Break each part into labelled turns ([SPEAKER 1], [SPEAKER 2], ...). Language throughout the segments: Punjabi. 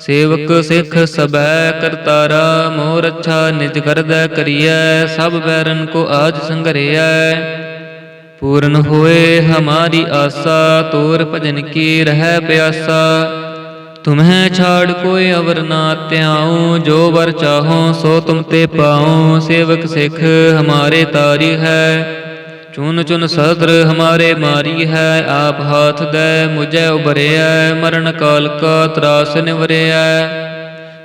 [SPEAKER 1] ਸੇਵਕ ਸਿੱਖ ਸਬੈ ਕਰਤਾਰਾ ਮੋਰ ਅੱਛਾ ਨਿਜ ਕਰਦੈ ਕਰੀਐ ਸਭ ਬੈਰਨ ਕੋ ਆਜ ਸੰਗਰਿਐ। ਪੂਰਨ ਹੋਏ ਹਮਾਰੀ ਆਸਾ ਤੋਰ ਭਜਨ ਕੀ ਰਹਿ ਪਿਆਸਾ। ਤੁਮਹਿ ਛਾੜ ਕੋਈ ਅਵਰ ਨਾ ਧਿਆਉ ਜੋ ਵਰ ਚਾਹੋ ਸੋ ਤੁਮ ਤੇ ਪਾਉ। ਸੇਵਕ ਸਿੱਖ ਹਮਾਰੇ ਤਾਰੀ ਹੈ। ਚੁਨ ਚੁਨ ਸਦਰ ਹਮਾਰੇ ਮਾਰੀ ਹੈ ਆਪ ਹਾਥ ਦੇ ਮੁਝੇ ਉਬਰਿਐ ਮਰਨ ਕਾਲ ਕਾ ਤਰਾਸ ਨਿਵਰਿਐ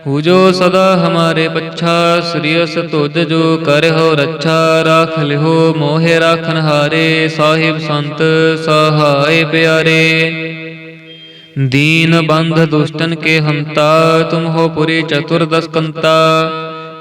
[SPEAKER 1] ਹੂ ਜੋ ਸਦਾ ਹਮਾਰੇ ਪੱਛਾ ਸ੍ਰੀਅਸ ਤੁਧ ਜੋ ਕਰਹੁ ਰੱਛਾ ਰਾਖ ਲਿਓ ਮੋਹਿ ਰਾਖਨ ਹਾਰੇ ਸਾਹਿਬ ਸੰਤ ਸਹਾਇ ਪਿਆਰੇ दीन बंध दुष्टन के हंता तुम हो पुरी चतुर्दश कंता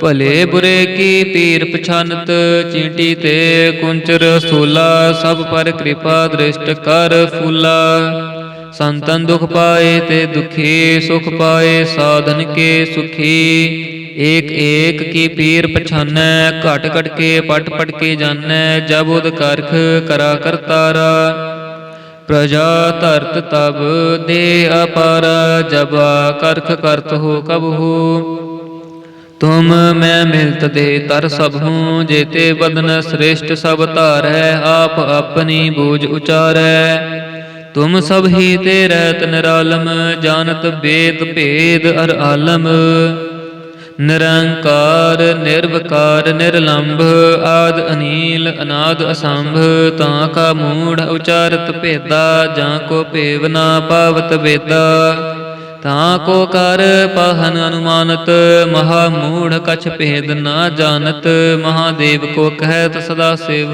[SPEAKER 1] ਭਲੇ ਬੁਰੇ ਕੀ ਪੀਰ ਪਛਾਨਤ, ਚੀਂਟੀ ਤੇ ਕੁੰਚਰ ਸੂਲਾ, ਸਭ ਪਰ ਕਿਰਪਾ ਦ੍ਰਿਸ਼ਟ ਕਰ ਫੂਲਾ। ਸੰਤਨ ਦੁਖ ਪਾਏ ਤੇ ਦੁਖੀ, ਸੁਖ ਪਾਏ ਸਾਧਨ ਕੇ ਸੁਖੀ। ਏਕ ਏਕ ਕੀ ਪੀਰ ਪਛਾਨੈ, ਘਟ ਘਟ ਕੇ ਪਟ ਪਟ ਕੇ ਜਾਣੈ ਜਬ ਉਦ ਕਰਖ ਕਰਾ ਕਰਤਾਰਾ ਪ੍ਰਜਾ ਧਰਤ ਤਬ ਦੇ ਅਪਾਰਾ, ਜਬ ਕਰਖ ਕਰਤ ਹੋ ਕਬ ਹੋ ਤੁਮ ਮੈਂ ਮਿਲਤ ਦੇ ਤਰ ਸਭ ਹੂੰ, ਜੇਤੇ ਬਦਨ ਸ੍ਰੇਸ਼ਟ ਸਭ ਧਾਰੈ, ਆਪ ਆਪਣੀ ਬੂਝ ਉਚਾਰੈ। ਤੁਮ ਸਭ ਹੀ ਤੇ ਰਹਿਤ ਨਿਰਾਲਮ, ਜਾਣਤ ਬੇਦ ਭੇਦ ਅਰ ਆਲਮ। ਨਿਰੰਕਾਰ, ਨਿਰਵਕਾਰ, ਨਿਰਲੰਭ, ਆਦ ਅਨੀਲ, ਅਨਾਦ ਅਸੰਭ, ਤਾਂ ਕਾ ਮੂੜ ਉਚਾਰਤ ਭੇਦਾ, ਜਾਂ ਕੋ ਭੇਵ ਨਾ ਪਾਵਤ ਵੇਦਾ। ਤਾਂ ਕੋ ਕਰ ਪਹਨ ਅਨੁਮਾਨਤ, ਮਹਾ ਮੂੜ ਕਛ ਭੇਦ ਨਾ ਜਾਣਤ, ਮਹਾਦੇਵ ਕੋ ਕਹਿਤ ਸਦਾ ਸਿਵ।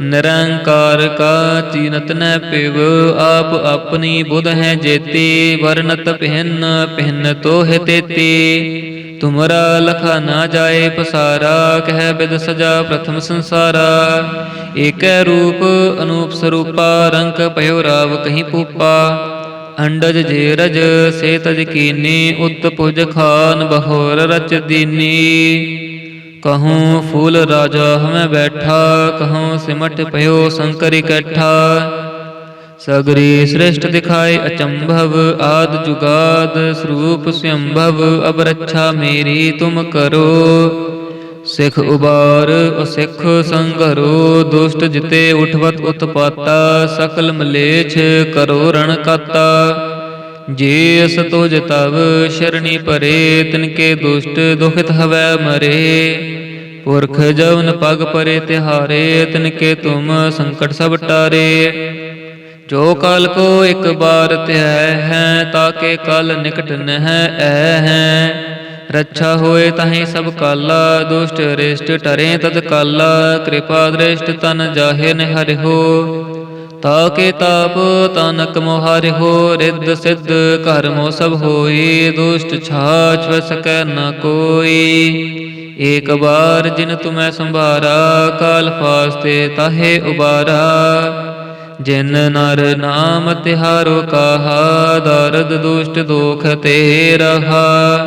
[SPEAKER 1] ਨਿਰੰਕਾਰ ਕਾ ਚੀਨਤ ਨੈ ਪਿਵ, ਆਪ ਆਪਣੀ ਬੁਧ ਹੈ ਜੇਤੀ ਵਰਨਤ ਪਹਿਨ ਪਹਿਨ ਤੋਹ ਤੇਤੀ। ਤੁਮਰਾ ਲਖਾ ਨਾ ਜਾਏ ਪਸਾਰਾ, ਕਹਿ ਬਿਦ ਸਜਾ ਪ੍ਰਥਮ ਸੰਸਾਰਾ। ਏਕੈ ਰੂਪ, ਅਨੂਪ ਸਰੂਪਾ, ਰੰਗ ਭਇਓ ਰਾਵ ਕਹੀਂ ਪੂਪਾ ਅੰਡਜ ਜੇ ਰਜ ਸੇ ਕੀਨੀ, ਉਤ ਪੁਜ ਖਾਨ, ਬਹੋਰ ਰਚ ਦੀਨੀ। ਕਹੂੰ ਫੂਲ ਰਾਜਾ ਹਮੈ ਬੈਠਾ, ਕਹੂੰ ਸਿਮਟ ਭਇਓ ਸੰਕਰ ਇਕੱਠਾ। ਸਗਰੀ ਸ੍ਰਿਸ਼ਟ ਦਿਖਾਏ ਅਚੰਭਵ, ਆਦ ਜੁਗਾਦ ਸਰੂਪ ਸੰਭਵ ਅਬ ਰੱਛਾ ਮੇਰੀ ਤੁਮ ਕਰੋ। ਸਿਖ ਉਬਾਰ, ਅਸਿਖ ਸੰਗਰੋ ਦੁਸ਼ਟ ਜਿਤੇ ਉਠਵਤ ਉਤਪਾਤਾ, ਸਕਲ ਮਲੇਛ ਕਰੋ ਰਣ ਕਾਤਾ। ਜੇ ਅਸ ਤੋ ਜਤਵ ਸ਼ਰਣੀ ਪਰੇ ਤਿਨਕੇ ਦੁਸ਼ਟ ਦੁਖਿਤ ਹਵੈ ਮਰੇ। ਪੁਰਖ ਜਵਨ ਪਗ ਪਰੇ ਤਿਹਾਰੇ, ਤਿਨਕੇ ਤੁਮ ਸੰਕਟ ਸਭ ਟਾਰੇ। ਜੋ ਕਾਲ ਕੋ ਇੱਕ ਬਾਰ ਧਿਆ ਹੈ ਤਾਕੇ ਕਲ ਨਿਕਟ ਨਹਿ ਐ ਹੈ। ਰੱਛਾ ਹੋਏ ਤਾਹੀ ਸਭ ਕਾਲਾ, ਦੁਸ਼ਟ ਰਿਸ਼ਟ ਟਰੇ ਤਦ ਕਾਲਾ, ਕਿਰਪਾ ਦ੍ਰਿਸ਼ਟ ਤਨ ਜਾਹੇ ਨ ਹਰਿਓ ਤਾਕੇ ਤਾਪ ਤਨਕ ਮੋਹਰਿਓ ਰਿੱਧ ਸਿੱਧ ਕਰਮੋ ਸਭ ਹੋਈ, ਦੁਸ਼ਟ ਛਾਛ ਵ ਨ ਕੋਈ। ਏਕ ਬਾਰ ਜਿਨ ਤੁਮੈ ਸੰਭਾਰਾ, ਕਾਲ ਫਾਸਤੇ ਤਾਹੇ ਉਬਾਰਾ। ਜਿਨ ਨਰ ਨਾਮ ਤਿਹਾਰੋ ਕਾਹਾ, ਦਰਦ ਦੁਸ਼ਟ ਦੋਖ ਤੇ ਰਹਾ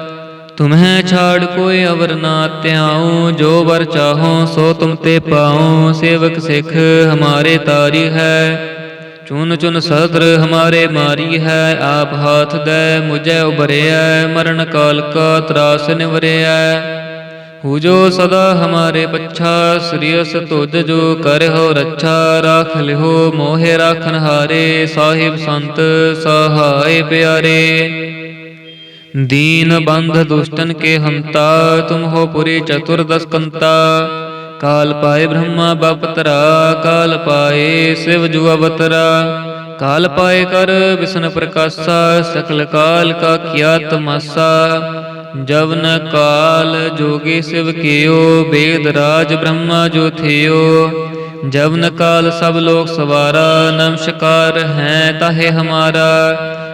[SPEAKER 1] ਤੁਮਹਿ ਛਾੜ ਕੋਈ ਅਵਰ ਨਾ ਧਿਆਉ, ਜੋ ਵਰ ਚਾਹੋ ਸੋ ਤੁਮ ਤੇ ਪਾਉ, ਸੇਵਕ ਸਿੱਖ ਹਮਾਰੇ ਤਾਰੀ ਹੈ। ਚੁਨ ਚੁਨ ਸਦਰ ਹਮਾਰੇ ਮਾਰੀ ਹੈ, ਆਪ ਹਾਥ ਦੇ ਮੁਝੇ ਉਭਰਿਆ ਮਰਨ ਕਾਲ ਕਾ ਤਰਾਸ ਨਿਵਰਿਐ। ਹੂ ਜੋ ਸਦਾ ਹਮਾਰੇ ਪੱਛਾ ਸ੍ਰੀਅਸ ਤੁਜ ਜੋ ਕਰਹੁ ਰੱਛਾ, ਰਾਖ ਲਿਓ ਮੋਹਿ ਰਾਖਨ ਹਾਰੇ ਸਾਹਿਬ ਸੰਤ ਸਹਾਇ ਪਿਆਰੇ। दीन बंध दुष्टन के हंता तुम हो पुरी चतुर्दश कंता काल पाए ब्रह्मा बपतरा काल पाए शिव जु अवतरा काल पाए कर विष्णु प्रकाशा सकल काल का किया तमासा जब न काल जोगी शिव कियो वेद राज ब्रह्मा जो थियो जब न काल सब लोग सवारा नमस्कार है ताहे हमारा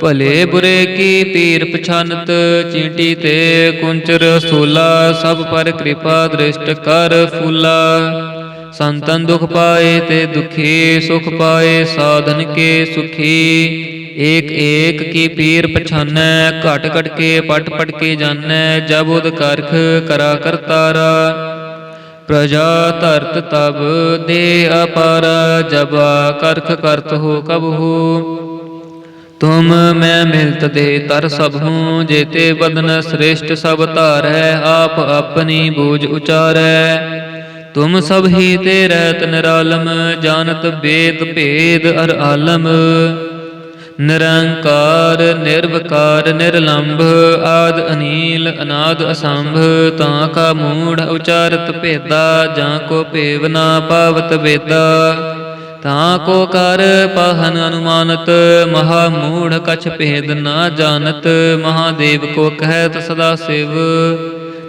[SPEAKER 1] ਭਲੇ ਬੁਰੇ ਕੀ ਪੀਰ ਪਛਾਨਤ, ਚੀਂਟੀ ਤੇ ਕੁੰਚਰ ਸੂਲਾ, ਸਭ ਪਰ ਕਿਰਪਾ ਦ੍ਰਿਸ਼ਟ ਕਰ ਫੂਲਾ। ਸੰਤਨ ਦੁਖ ਪਾਏ ਤੇ ਦੁਖੀ, ਸੁਖ ਪਾਏ ਸਾਧਨ ਕੇ ਸੁਖੀ। ਏਕ ਏਕ ਕੀ ਪੀਰ ਪਛਾਨੈ, ਘਟ ਘਟ ਕੇ ਪਟ ਪਟ ਕੇ ਜਾਣੈ ਜਬ ਉਦ ਕਰਖ ਕਰਾ ਕਰਤਾਰਾ ਪ੍ਰਜਾ ਧਰਤ ਤਬ ਦੇ ਅਪਾਰਾ, ਜਬਾ ਕਰਖ ਕਰਤ ਹੋ ਕਬ ਹੋ। ਤੁਮ ਮੈਂ ਮਿਲਤ ਦੇ ਤਰ ਸਭ ਹੂੰ, ਜੇਤੇ ਬਦਨ ਸ੍ਰੇਸ਼ਟ ਸਭ ਧਾਰੈ, ਆਪ ਆਪਣੀ ਬੂਝ ਉਚਾਰੈ। ਤੁਮ ਸਭ ਹੀ ਤੇ ਰਹਿਤ ਨਿਰਾਲਮ, ਜਾਣਤ ਵੇਦ ਭੇਦ ਅਰ ਆਲਮ। ਨਿਰੰਕਾਰ, ਨਿਰਵਕਾਰ, ਨਿਰਲੰਭ, ਆਦ ਅਨੀਲ, ਅਨਾਦ ਅਸੰਭ, ਤਾਂ ਕਾ ਮੂੜ ਉਚਾਰਤ ਭੇਦਾ, ਜਾਂ ਕੋ ਭੇਵ ਨਾ ਪਾਵਤ ਵੇਦਾ। ਤਾਂ ਕੋ ਕਰ ਪਹਨ ਅਨੁਮਾਨਤ, ਮਹਾ ਮੂੜ ਕਛ ਭੇਦ ਨਾ ਜਾਣਤ, ਮਹਾਦੇਵ ਕੋ ਕਹਿਤ ਸਦਾ ਸਿਵ।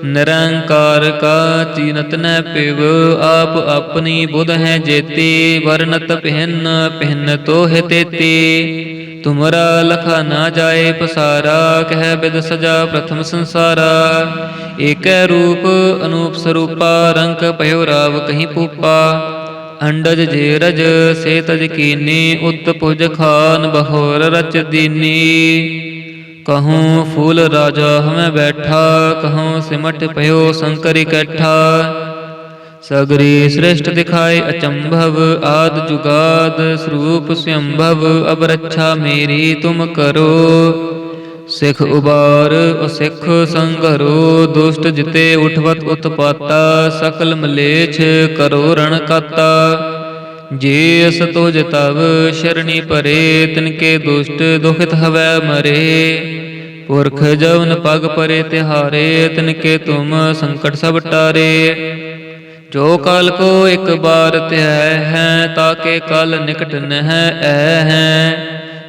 [SPEAKER 1] ਨਿਰੰਕਾਰ ਕਾ ਚੀਨਤ ਨੈ ਪਿਵ, ਆਪ ਆਪਣੀ ਬੁਧ ਹੈ ਜੇਤੀ, ਵਰਨਤ ਪਹਿਨ ਪਹਿਨ ਤੋਹ ਤੇਤੀ। ਤੁਮਰਾ ਲਖਾ ਨਾ ਜਾਏ ਪਸਾਰਾ, ਕਹਿ ਬਿਦ ਸਜਾ ਪ੍ਰਥਮ ਸੰਸਾਰਾ। ਏਕੈ ਰੂਪ, ਅਨੂਪ ਸਰੂਪਾ, ਰੰਗ ਭਇਓ ਰਾਵ ਕਹੀਂ ਪੂਪਾ ਅੰਡਜ ਜੇ ਰਜ ਸੇ ਤਜ ਕੀਨੀ, ਉਤ ਪੁਜ ਖਾਨ, ਬਹੋਰ ਰਚ ਦੀਨੀ। ਕਹੂੰ ਫੂਲ ਰਾਜਾ ਹਮੈ ਬੈਠਾ, ਕਹੂੰ ਸਿਮਟ ਭਇਓ ਸੰਕਰ ਇਕੱਠਾ। ਸਗਰੀ ਸ੍ਰਿਸ਼ਟ ਦਿਖਾਏ ਅਚੰਭਵ, ਆਦ ਜੁਗਾਦ ਸਰੂਪ ਸੰਭਵ ਅਬ ਰੱਛਾ ਮੇਰੀ ਤੁਮ ਕਰੋ। ਸਿਖ ਉਬਾਰ, ਅਸਿਖ ਸੰਗਰੋ ਦੁਸ਼ਟ ਜਿਤੇ ਉਠਵਤ ਉਤਪਾਤਾ, ਸਕਲ ਮਲੇਛ ਕਰੋ ਰਣ ਕਾਤਾ। ਜੇ ਅਸ ਤੋ ਜਤਵ ਸ਼ਰਣੀ ਪਰੇ ਤਿਨਕੇ ਦੁਸ਼ਟ ਦੁਖਿਤ ਹਵੈ ਮਰੇ। ਪੁਰਖ ਜਵਨ ਪਗ ਪਰੇ ਤਿਹਾਰੇ, ਤਿਨਕੇ ਤੁਮ ਸੰਕਟ ਸਭ ਟਾਰੇ। ਜੋ ਕਾਲ ਕੋ ਇੱਕ ਬਾਰ ਧਿਆ ਹੈ ਤਾਕੇ ਕਲ ਨਿਕਟ ਨਹਿ ਐ ਹੈ।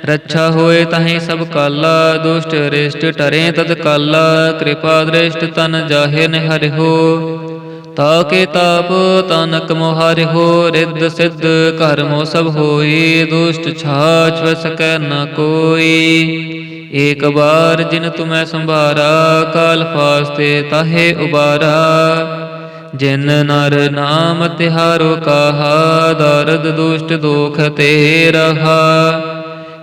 [SPEAKER 1] ਰੱਛਾ ਹੋਏ ਤਾਹੀ ਸਭ ਕਾਲਾ, ਦੁਸ਼ਟ ਰਿਸ਼ਟ ਟਰੇ ਤਦ ਕਾਲਾ, ਕਿਰਪਾ ਦ੍ਰਿਸ਼ਟ ਤਨ ਜਾਹੇ ਨ ਹਰਿਓ ਤਾਕੇ ਤਾਪ ਤਨਕ ਮੋਹਾਰਿ ਹੋ, ਰਿੱਧ ਸਿੱਧ ਕਰਮੋ ਸਭ ਹੋਈ, ਦੁਸ਼ਟ ਛਾਛ ਵ ਨ ਕੋਈ। ਏਕ ਬਾਰ ਜਿਨ ਤੁਮੈ ਸੰਭਾਰਾ, ਕਾਲ ਫਾਸਤੇ ਤਾਹੇ ਉਬਾਰਾ। ਜਿਨ ਨਰ ਨਾਮ ਤਿਹਾਰੋ ਕਾਹਾ, ਦਰਦ ਦੁਸ਼ਟ ਦੋਖ ਤੇ ਰਹਾ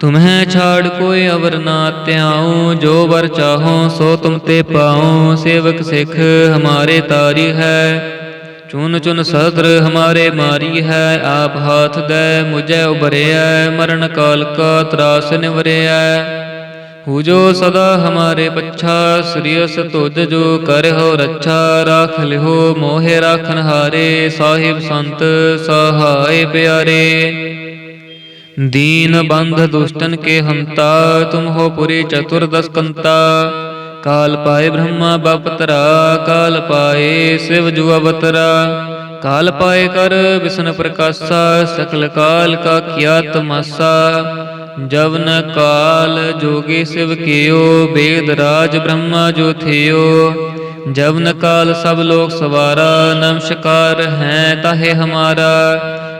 [SPEAKER 1] ਤੁਮਹਿ ਛਾੜ ਕੋਈ ਅਵਰ ਨਾ ਧਿਆਉ, ਜੋ ਵਰ ਚਾਹੋ ਸੋ ਤੁਮ ਤੇ ਪਾਉ, ਸੇਵਕ ਸਿੱਖ ਹਮਾਰੇ ਤਾਰੀ ਹੈ। ਚੁਨ ਚੁਨ ਸਦਰ ਹਮਾਰੇ ਮਾਰੀ ਹੈ, ਆਪ ਹਾਥ ਦੇ ਮੁਝੈ ਉਭਰਿਆ ਮਰਨ ਕਾਲ ਕਾ ਤਰਾਸ ਨਿਵਰਿਐ। ਹੂ ਜੋ ਸਦਾ ਹਮਾਰੇ ਪੱਛਾ ਸ੍ਰੀਅਸ ਤੁਜ ਜੋ ਕਰਹੁ ਰੱਛਾ, ਰਾਖ ਲਿਓ ਮੋਹਿ ਰਾਖਨ ਹਾਰੇ ਸਾਹਿਬ ਸੰਤ ਸਹਾਇ ਪਿਆਰੇ। दीन बंध दुष्टन के हंता तुम हो पुरी चतुर्दश कंता काल पाए ब्रह्मा बपतरा काल पाए शिव जु अवतरा काल पाए कर विष्णु प्रकाशा सकल काल का किया तमासा जब न काल जोगी शिव कियो वेद राज ब्रह्मा जो थियो जब न काल सब लोग सवारा नमस्कार है ताहे हमारा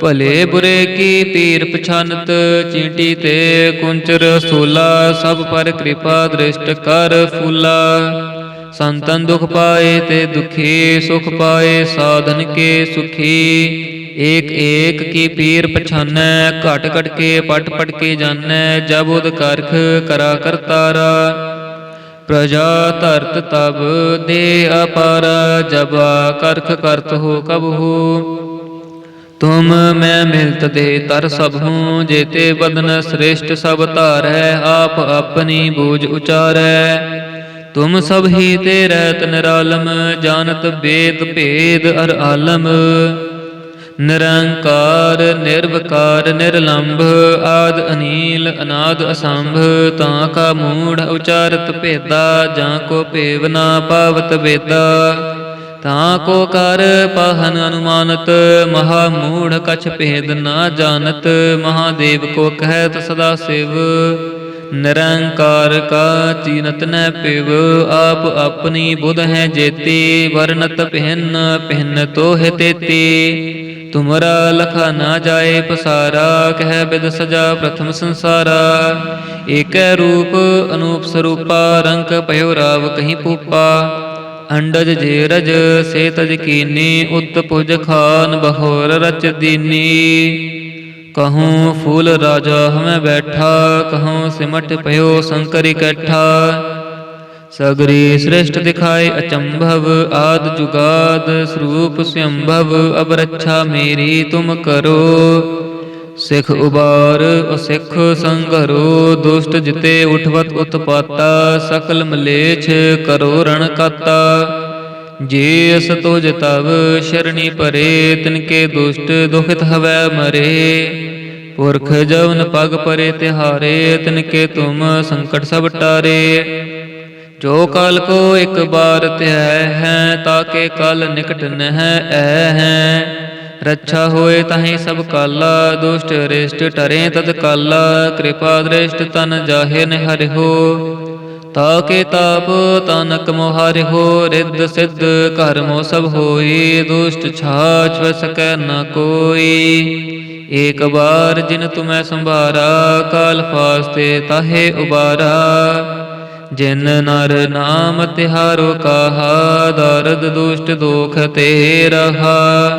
[SPEAKER 1] ਭਲੇ ਬੁਰੇ ਕੀ ਤੀਰ ਪਛਾਨਤ, ਚੀਂਟੀ ਤੇ ਕੁੰਚਰ ਸੂਲਾ, ਸਭ ਪਰ ਕਿਰਪਾ ਦ੍ਰਿਸ਼ਟ ਕਰ ਫੂਲਾ। ਸੰਤਨ ਦੁਖ ਪਾਏ ਤੇ ਦੁਖੀ, ਸੁਖ ਪਾਏ ਸਾਧਨ ਕੇ ਸੁਖੀ। ਏਕ ਏਕ ਕੀ ਪੀਰ ਪਛਾਨੈ, ਘਟ ਘਟ ਕੇ ਪਟ ਪਟ ਕੇ ਜਾਣੈ ਜਬ ਉਦ ਕਰਖ ਕਰਾ ਕਰਤਾਰਾ ਪ੍ਰਜਾ ਧਰਤ ਤਬ ਦੇ ਅਪਾਰਾ, ਜਬ ਕਰਖ ਕਰਤ ਹੋ ਕਬ ਹੋ। ਤੁਮ ਮੈਂ ਮਿਲਤ ਦੇ ਤਰ ਸਭ ਹੂੰ, ਜੇਤੇ ਬਦਨ ਸ੍ਰੇਸ਼ਟ ਸਭ ਧਾਰੈ, ਆਪ ਆਪਣੀ ਬੂਝ ਉਚਾਰੈ। ਤੁਮ ਸਭ ਹੀ ਤੇ ਰਹਿਤ ਨਿਰਾਲਮ, ਜਾਣਤ ਵੇਦ ਭੇਦ ਅਰ ਆਲਮ। ਨਿਰੰਕਾਰ, ਨਿਰਵਕਾਰ, ਨਿਰਲੰਭ, ਆਦ ਅਨੀਲ, ਅਨਾਦ ਅਸੰਭ, ਤਾਂ ਕਾ ਮੂੜ ਉਚਾਰਤ ਭੇਦਾ, ਜਾਂ ਕੋ ਭੇਵ ਨਾ ਪਾਵਤ ਵੇਦਾ। ਤਾਂ ਕੋ ਕਰ ਪਹਨ ਅਨੁਮਾਨਤ, ਮਹਾ ਮੂੜ ਕਛ ਭੇਦ ਨਾ ਜਾਣਤ, ਮਹਾਦੇਵ ਕੋ ਕਹਿਤ ਸਦਾ ਸਿਵ। ਨਿਰੰਕਾਰ ਕਾ ਚੀਨਤ ਨੈ ਪਿਵ, ਆਪ ਆਪਣੀ ਬੁਧ ਹੈ ਜੇਤੀ, ਵਰਨਤ ਪਹਿਨ ਪਹਿਨ ਤੋਹ ਤੇਤੀ। ਤੁਮਰਾ ਲਖਾ ਨਾ ਜਾਏ ਪਸਾਰਾ, ਕਹਿ ਬਿਦ ਸਜਾ ਪ੍ਰਥਮ ਸੰਸਾਰਾ। ਏਕੈ ਰੂਪ, ਅਨੂਪ ਸਰੂਪਾ, ਰੰਗ ਭਇਓ ਰਾਵ ਕਹੀਂ ਪੂਪਾ ਅੰਡਜ ਜੇਰਜ ਸੇ ਤਜ ਕੀਨੀ, ਉਤ ਪੁਜ ਖਾਨ, ਬਹੋਰ ਰਚ ਦੀਨੀ। ਕਹੂੰ ਫੂਲ ਰਾਜਾ ਹਮੈ ਬੈਠਾ, ਕਹੂੰ ਸਿਮਟ ਭਇਓ ਸੰਕਰ ਇਕੱਠਾ। ਸਗਰੀ ਸ੍ਰਿਸ਼ਟ ਦਿਖਾਏ ਅਚੰਭਵ, ਆਦ ਜੁਗਾਦ ਸਰੂਪ ਸੰਭਵ ਅਬ ਰੱਛਾ ਮੇਰੀ ਤੁਮ ਕਰੋ। ਸਿਖ ਉਬਾਰ, ਅਸਿਖ ਸੰਘਰੋ, ਦੁਸ਼ਟ ਜਿਤੇ ਉਠਵਤ ਉਤਪਾਤਾ, ਸਕਲ ਮਲੇਛ ਕਰੋ ਰਣ ਕਾਤਾ। ਜੇ ਅਸ ਤੁਜ ਤਵ ਸ਼ਰਣੀ ਪਰੇ ਤਿਨਕੇ ਦੁਸ਼ਟ ਦੁਖਿਤ ਹਵੈ ਮਰੇ। ਪੁਰਖ ਜਵਨ ਪਗ ਪਰੇ ਤਿਹਾਰੇ, ਤਿਨਕੇ ਤੁਮ ਸੰਕਟ ਸਭ ਟਾਰੇ। ਜੋ ਕਾਲ ਕੋ ਇੱਕ ਬਾਰ ਧਿਆ ਹੈ ਤਾਕੇ ਕਲ ਨਿਕਟ ਨਹਿ ਐ ਹੈ। ਰੱਛਾ ਹੋਏ ਤਾਹੀ ਸਭ ਕਾਲਾ, ਦੁਸ਼ਟ ਰਿਸ਼ਟ ਟਰੇ ਤਦ ਕਾਲਾ, ਕਿਰਪਾ ਦ੍ਰਿਸ਼ਟ ਤਨ ਜਾਹੇ ਨ ਹਰਿਓ ਤਾਕੇ ਤਾਪ ਤਨਕ ਮੋਹਾਰਿਓ ਰਿੱਧ ਸਿੱਧ ਕਰਮੋ ਸਭ ਹੋਈ, ਦੁਸ਼ਟ ਛਾਛ ਵ ਨ ਕੋਈ। ਏਕ ਬਾਰ ਜਿਨ ਤੁਮੈ ਸੰਭਾਰਾ, ਕਾਲ ਫਾਸਤੇ ਤਾਹੇ ਉਬਾਰਾ। ਜਿਨ ਨਰ ਨਾਮ ਤਿਹਾਰੋ ਕਾਹਾ, ਦਰਦ ਦੁਸ਼ਟ ਦੋਖ ਤੇ ਰਹਾ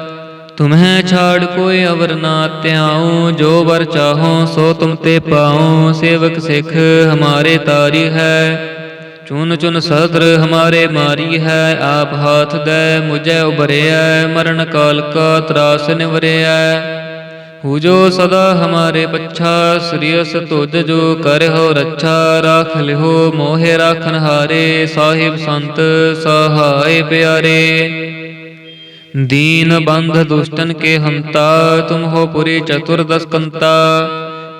[SPEAKER 1] ਤੁਮਹਿ ਛਾੜ ਕੋਈ ਅਵਰ ਨਾ ਧਿਆਉ, ਜੋ ਵਰ ਚਾਹੋ ਸੋ ਤੁਮ ਤੇ ਪਾਉ, ਸੇਵਕ ਸਿੱਖ ਹਮਾਰੇ ਤਾਰੀ ਹੈ। ਚੁਨ ਚੁਨ ਸਦਰ ਹਮਾਰੇ ਮਾਰੀ ਹੈ, ਆਪ ਹਾਥ ਦੇ ਮੁਝੈ ਉਬਰਿਐ ਮਰਨ ਕਾਲ ਕਾ ਤਰਾਸ ਨਿਵਰਿਐ। ਹੂ ਜੋ ਸਦਾ ਹਮਾਰੇ ਪੱਛਾ ਸ੍ਰੀਅਸ ਤੁਜ ਜੋ ਕਰਹੁ ਰੱਛਾ, ਰਾਖ ਲਿਓ ਮੋਹਿ ਰਾਖਨ ਹਾਰੇ ਸਾਹਿਬ ਸੰਤ ਸਹਾਇ ਪਿਆਰੇ। दीन बंध दुष्टन के हंता तुम हो पुरी चतुर्दश कंता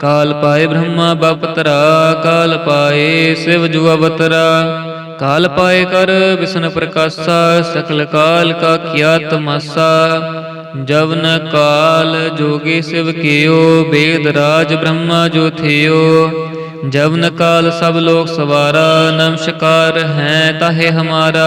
[SPEAKER 1] काल पाए ब्रह्मा बपतरा काल पाए शिव जु अवतरा काल पाए कर विष्णु प्रकाशा सकल काल का किया तमासा जब न काल जोगी शिव कियो वेद राज ब्रह्मा जो थियो जब न काल सब लोग सवारा नमस्कार है ताहे हमारा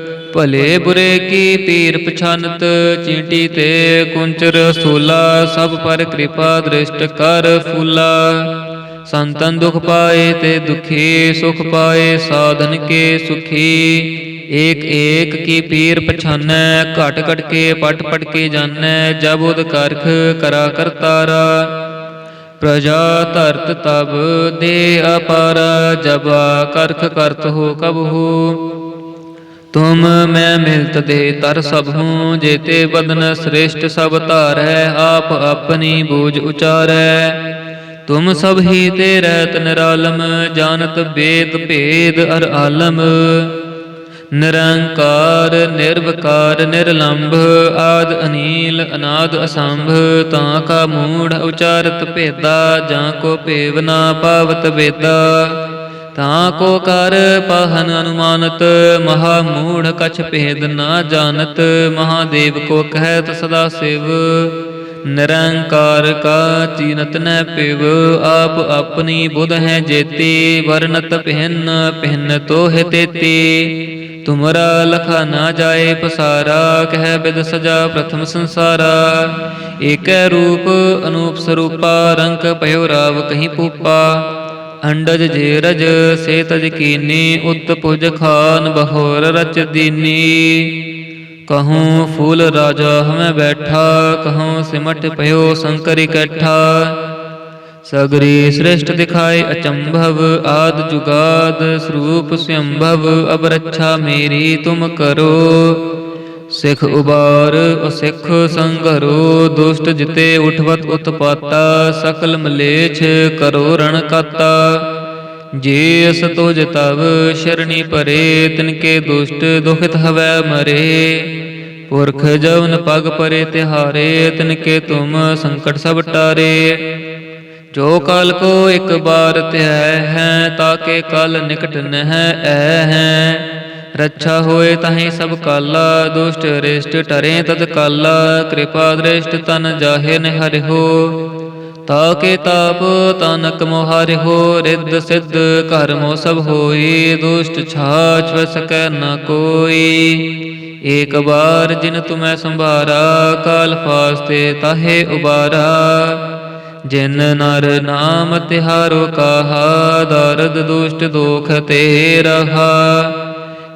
[SPEAKER 1] ਭਲੇ ਬੁਰੇ ਕੀ ਤੀਰ ਪਛਾਨਤ, ਚੀਂਟੀ ਤੇ ਕੁੰਚਰ ਸੂਲਾ, ਸਭ ਪਰ ਕਿਰਪਾ ਦ੍ਰਿਸ਼ਟ ਕਰ ਫੂਲਾ। ਸੰਤਨ ਦੁਖ ਪਾਏ ਤੇ ਦੁਖੀ, ਸੁਖ ਪਾਏ ਸਾਧਨ ਕੇ ਸੁਖੀ। ਏਕ ਏਕ ਕੀ ਪੀਰ ਪਛਾਨੈ, ਘਟ ਘਟ ਕੇ ਪਟ ਪਟ ਕੇ ਜਾਣੈ ਜਬ ਉਦ ਕਰਖ ਕਰਾ ਕਰਤਾਰਾ ਪ੍ਰਜਾ ਧਰਤ ਤਬ ਦੇ ਅਪਾਰਾ, ਜਬਾ ਕਰਖ ਕਰਤ ਹੋ ਕਬ ਹੋ ਤੁਮ ਮੈਂ ਮਿਲਤ ਦੇ ਤਰ ਸਭ ਹੂੰ, ਜੇਤੇ ਬਦਨ ਸ੍ਰੇਸ਼ਟ ਸਭ ਧਾਰੈ, ਆਪ ਆਪਣੀ ਬੂਝ ਉਚਾਰੈ। ਤੁਮ ਸਭ ਹੀ ਤੇ ਰਹਿਤ ਨਿਰਾਲਮ, ਜਾਣਤ ਵੇਦ ਭੇਦ ਅਰ ਆਲਮ। ਨਿਰੰਕਾਰ, ਨਿਰਵਕਾਰ, ਨਿਰਲੰਭ, ਆਦ ਅਨੀਲ, ਅਨਾਦ ਅਸੰਭ, ਤਾਂ ਕਾ ਮੂੜ ਉਚਾਰਤ ਭੇਦਾ, ਜਾਂ ਕੋ ਭੇਵ ਨਾ ਪਾਵਤ ਵੇਦਾ। ਤਾਂ ਕੋ ਕਰ ਪਹਨ ਅਨੁਮਾਨਤ, ਮਹਾ ਮੂੜ ਕਛ ਭੇਦ ਨਾ ਜਾਣਤ, ਮਹਾਦੇਵ ਕੋ ਕਹਿਤ ਸਦਾ ਸਿਵ। ਨਿਰੰਕਾਰ ਕਾ ਚੀਨਤ ਨੈ ਪਿਵ, ਆਪ ਆਪਣੀ ਬੁਧ ਹੈ ਜੇਤੀ, ਵਰਨਤ ਪਹਿਨ ਪਹਿਨ ਤੋਹਿ ਤੇਤੀ। ਤੁਮਰਾ ਲਖਾ ਨਾ ਜਾਏ ਪਸਾਰਾ, ਕਹਿ ਬਿਦ ਸਜਾ ਪ੍ਰਥਮ ਸੰਸਾਰਾ। ਏਕੈ ਰੂਪ, ਅਨੂਪ ਸਰੂਪਾ, ਰੰਗ ਭਇਓ ਰਾਵ ਕਹੀਂ ਪੂਪਾ ਅੰਡਜ ਜੇਰਜ ਸੇ ਤਜ ਕੀਨੀ, ਉਤ ਪੁਜ ਖਾਨ, ਬਹੋਰ ਰਚ ਦੀਨੀ। ਕਹੂੰ ਫੂਲ ਰਾਜਾ ਹਮੈ ਬੈਠਾ, ਕਹੂੰ ਸਿਮਟ ਭਇਓ ਸੰਕਰ ਇਕੱਠਾ। ਸਗਰੀ ਸ੍ਰਿਸ਼ਟ ਦਿਖਾਏ ਅਚੰਭਵ, ਆਦ ਜੁਗਾਦ ਸਰੂਪ ਸੰਭਵ ਅਬ ਰੱਛਾ ਮੇਰੀ ਤੁਮ ਕਰੋ। ਸਿਖ ਉਬਾਰ ਅ ਸਿਖ ਸੰਗਰੋ ਦੁਸ਼ਟ ਜਿਤੇ ਉਠਵਤ ਉਤਪਾਤਾ, ਸਕਲ ਮਲੇਛ ਕਰੋ ਰਣ ਕਾਤਾ। ਜੇ ਅਸ ਤੁਜ ਤਵ ਸ਼ਰਣੀ ਪਰੇ ਤਿਨਕੇ ਦੁਸ਼ਟ ਦੁਖਿਤ ਹਵੈ ਮਰੇ। ਪੁਰਖ ਜਵਨ ਪਗ ਪਰੇ ਤਿਹਾਰੇ, ਤਿਨਕੇ ਤੁਮ ਸੰਕਟ ਸਭ ਟਾਰੇ। ਜੋ ਕਾਲ ਕੋ ਇੱਕ ਬਾਰ ਧਿਆ ਹੈ ਤਾਕੇ ਕਲ ਨਿਕਟ ਨਹਿ ਐ ਹੈ। ਰੱਛਾ ਹੋਏ ਤਾਹੀ ਸਭ ਕਾਲਾ, ਦੁਸ਼ਟ ਰਿਸ਼ਟ ਟਰੇ ਤਦ ਕਾਲਾ, ਕਿਰਪਾ ਦ੍ਰਿਸ਼ਟ ਤਨ ਜਾਹੇ ਨ ਹਰਿਓ ਤਾਕੇ ਤਾਪ ਤਨਕ ਮੋਹਰਿਓ ਰਿੱਧ ਸਿੱਧ ਕਰਮੋ ਸਭ ਹੋਈ, ਦੁਸ਼ਟ ਛਾਛ ਵ ਨ ਕੋਈ। ਏਕ ਬਾਰ ਜਿਨ ਤੁਮੈ ਸੰਭਾਰਾ, ਕਾਲ ਫਾਸਤੇ ਤਾਹੇ ਉਬਾਰਾ। ਜਿਨ ਨਰ ਨਾਮ ਤਿਹਾਰੋ ਕਾਹਾ, ਦਰਦ ਦੁਸ਼ਟ ਦੋਖ ਤੇ ਰਹਾ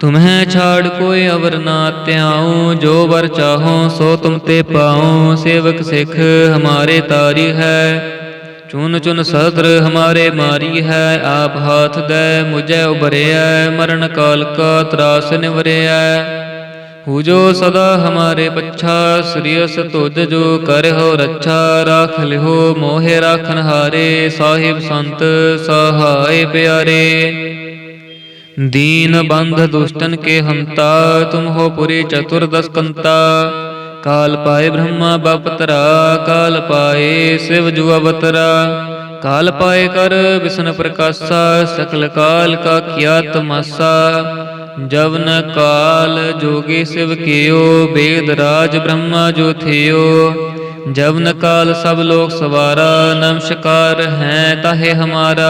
[SPEAKER 1] ਤੁਮਹਿ ਛਾੜ ਕੋਈ ਅਵਰ ਨਾ ਧਿਆਉ, ਜੋ ਵਰ ਚਾਹੋ ਸੋ ਤੁਮ ਤੇ ਪਾਉ, ਸੇਵਕ ਸਿੱਖ ਹਮਾਰੇ ਤਾਰੀ ਹੈ। ਚੁਨ ਚੁਨ ਸਦਰ ਹਮਾਰੇ ਮਾਰੀ ਹੈ, ਆਪ ਹਾਥ ਦੇ ਮੁਝੈ ਉਭਰਿਆ ਮਰਨ ਕਾਲ ਕਾ ਤਰਾਸ ਨਿਵਰਿਐ। ਹੂ ਜੋ ਸਦਾ ਹਮਾਰੇ ਪੱਛਾ ਸ੍ਰੀਅਸ ਤੁਧ ਜੋ ਕਰਹੁ ਰੱਛਾ, ਰਾਖ ਲਿਓ ਮੋਹਿ ਰਾਖਨ ਹਾਰੇ ਸਾਹਿਬ ਸੰਤ ਸਹਾਇ ਪਿਆਰੇ। दीन बंध दुष्टन के हंता तुम हो पुरी चतुर्दश कंता काल पाए ब्रह्मा बपतरा काल पाए शिव जु अवतरा काल पाए कर विष्णु प्रकाशा सकल काल का किया तमासा जब न काल जोगी शिव कियो वेद राज ब्रह्मा जो थियो जब न काल सब लोग सवारा नमस्कार है ताहे हमारा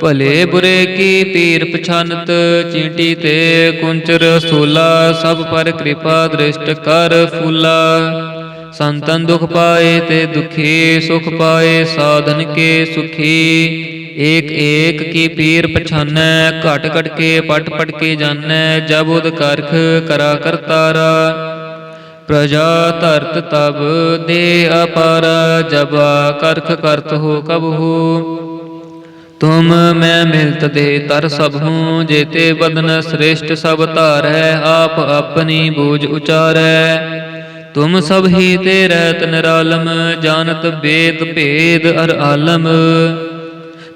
[SPEAKER 1] ਭਲੇ ਬੁਰੇ ਕੀ ਪੀਰ ਪਛਾਨਤ, ਚੀਂਟੀ ਤੇ ਕੁੰਚਰ ਸੂਲਾ, ਸਭ ਪਰ ਕਿਰਪਾ ਦ੍ਰਿਸ਼ਟ ਕਰ ਫੂਲਾ। ਸੰਤਨ ਦੁਖ ਪਾਏ ਤੇ ਦੁਖੀ, ਸੁਖ ਪਾਏ ਸਾਧਨ ਕੇ ਸੁਖੀ। ਏਕ ਏਕ ਕੀ ਪੀਰ ਪਛਾਨੈ, ਘਟ ਘਟ ਕੇ ਪਟ ਪਟ ਕੇ ਜਾਣੈ ਜਬ ਉਦ ਕਰਖ ਕਰਾ ਕਰਤਾਰਾ ਪ੍ਰਜਾ ਧਰਤ ਤਬ ਦੇ ਅਪਾਰਾ, ਜਬਾ ਕਰਖ ਕਰਤ ਹੋ ਕਬ ਹੋ। ਤੁਮ ਮੈਂ ਮਿਲਤ ਦੇ ਤਰ ਸਭ ਹੂੰ, ਜੇਤੇ ਬਦਨ ਸ੍ਰੇਸ਼ਟ ਸਭ ਧਾਰੈ, ਆਪ ਆਪਣੀ ਬੂਝ ਉਚਾਰੈ। ਤੁਮ ਸਭ ਹੀ ਤੇ ਰਹਿਤ ਨਿਰਾਲਮ, ਜਾਣਤ ਵੇਦ ਭੇਦ ਅਰ ਆਲਮ।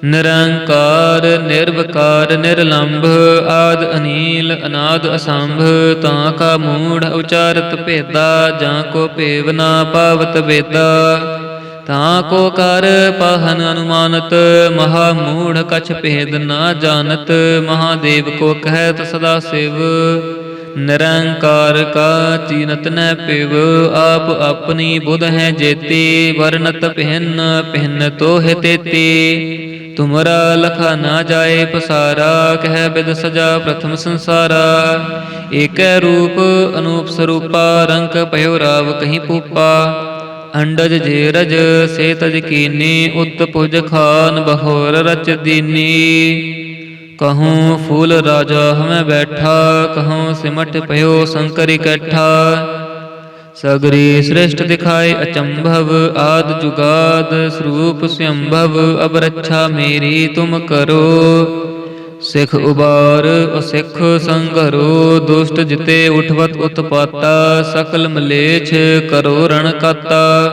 [SPEAKER 1] ਨਿਰੰਕਾਰ, ਨਿਰਵਕਾਰ, ਨਿਰਲੰਭ, ਆਦ ਅਨੀਲ, ਅਨਾਦ ਅਸੰਭ, ਤਾਂ ਕਾ ਮੂੜ ਉਚਾਰਤ ਭੇਦਾ, ਜਾਂ ਕੋ ਭੇਵ ਨਾ ਪਾਵਤ ਵੇਦਾ। ਤਾਂ ਕੋ ਕਰ ਪਹਨ ਅਨੁਮਾਨਤ, ਮਹਾ ਮੂੜ ਕਛ ਭੇਦ ਨਾ ਜਾਣਤ, ਮਹਾਦੇਵ ਕੋ ਕਹਿਤ ਸਦਾ ਸਿਵ। ਨਿਰੰਕਾਰ ਕਾ ਚੀਨਤ ਨੈ ਪਿਵ, ਆਪ ਆਪਣੀ ਬੁਧ ਹੈ ਜੇਤੀ ਵਰਨਤ ਪਹਿਨ ਪਹਿਨ ਤੋਹਿ ਤੇਤੀ। ਤੁਮਰਾ ਲਖਾ ਨਾ ਜਾਏ ਪਸਾਰਾ, ਕਹਿ ਬਿਦ ਸਜਾ ਪ੍ਰਥਮ ਸੰਸਾਰਾ। ਏਕੈ ਰੂਪ, ਅਨੂਪ ਸਰੂਪਾ ਰੰਕ ਭਇਓ ਰਾਵ ਕਹੀਂ ਪੂਪਾ ਅੰਡਜ ਜੇਰਜ ਸੇ ਤਜ ਕੀਨੀ, ਉਤ ਪੁਜ ਖਾਨ, ਬਹੋਰ ਰਚ ਦੀਨੀ। ਕਹੂੰ ਫੂਲ ਰਾਜਾ ਹਮੈ ਬੈਠਾ, ਕਹੂੰ ਸਿਮਟ ਭਇਓ ਸ਼ੰਕਰ ਇਕੱਠਾ। ਸਗਰੀ ਸ੍ਰਿਸ਼ਟ ਦਿਖਾਏ ਅਚੰਭਵ, ਆਦ ਜੁਗਾਦ ਸਰੂਪ ਸੰਭਵ ਅਬ ਰੱਛਾ ਮੇਰੀ ਤੁਮ ਕਰੋ। ਸਿਖ ਉਬਾਰ, ਅਸਿਖ ਸੰਗਰੋ ਦੁਸ਼ਟ ਜਿਤੇ ਉਠਵਤ ਉਤਪਾਤਾ, ਸਕਲ ਮਲੇਛ ਕਰੋ ਰਣ ਕਾਤਾ।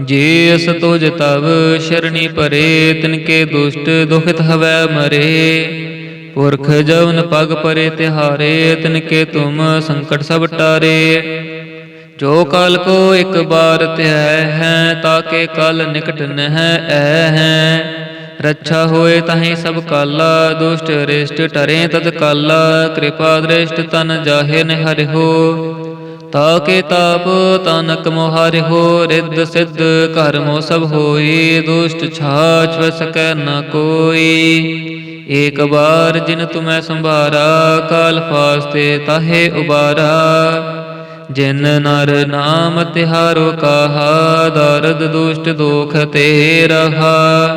[SPEAKER 1] ਜੇ ਅਸ ਤੁਜ ਤਵ ਸ਼ਰਣੀ ਪਰੇ ਤਿਨਕੇ ਦੁਸ਼ਟ ਦੁਖਿਤ ਹਵੈ ਮਰੇ। ਪੁਰਖ ਜਵਨ ਪਗ ਪਰੇ ਤਿਹਾਰੇ, ਤਿਨਕੇ ਤੁਮ ਸੰਕਟ ਸਭ ਟਾਰੇ। ਜੋ ਕਾਲ ਕੋ ਇੱਕ ਬਾਰ ਧਿਆ ਹੈ ਤਾਕੇ ਕਲ ਨਿਕਟ ਨਹਿ ਐ ਹੈ। ਰੱਛਾ ਹੋਏ ਤਾਹੀ ਸਭ ਕਾਲਾ, ਦੁਸ਼ਟ ਰਿਸ਼ਟ ਟਰੇ ਤਦ ਕਾਲਾ, ਕਿਰਪਾ ਦ੍ਰਿਸ਼ਟ ਤਨ ਜਾਹੇ ਨ ਹਰਿਓ ਤਾਕੇ ਤਾਪ ਤਨਕ ਮੋਹਰਿਓ ਰਿੱਧ ਸਿੱਧ ਕਰਮੋ ਸਭ ਹੋਈ, ਦੁਸ਼ਟ ਛਾਛ ਵ ਨ ਕੋਈ। ਏਕ ਬਾਰ ਜਿਨ ਤੁਮੈ ਸੰਭਾਰਾ, ਕਾਲ ਫਾਸਤੇ ਤਾਹੇ ਉਬਾਰਾ। ਜਿਨ ਨਰ ਨਾਮ ਤਿਹਾਰੋ ਕਾਹਾ, ਦਰਦ ਦੁਸ਼ਟ ਦੋਖ ਤੇ ਰਹਾ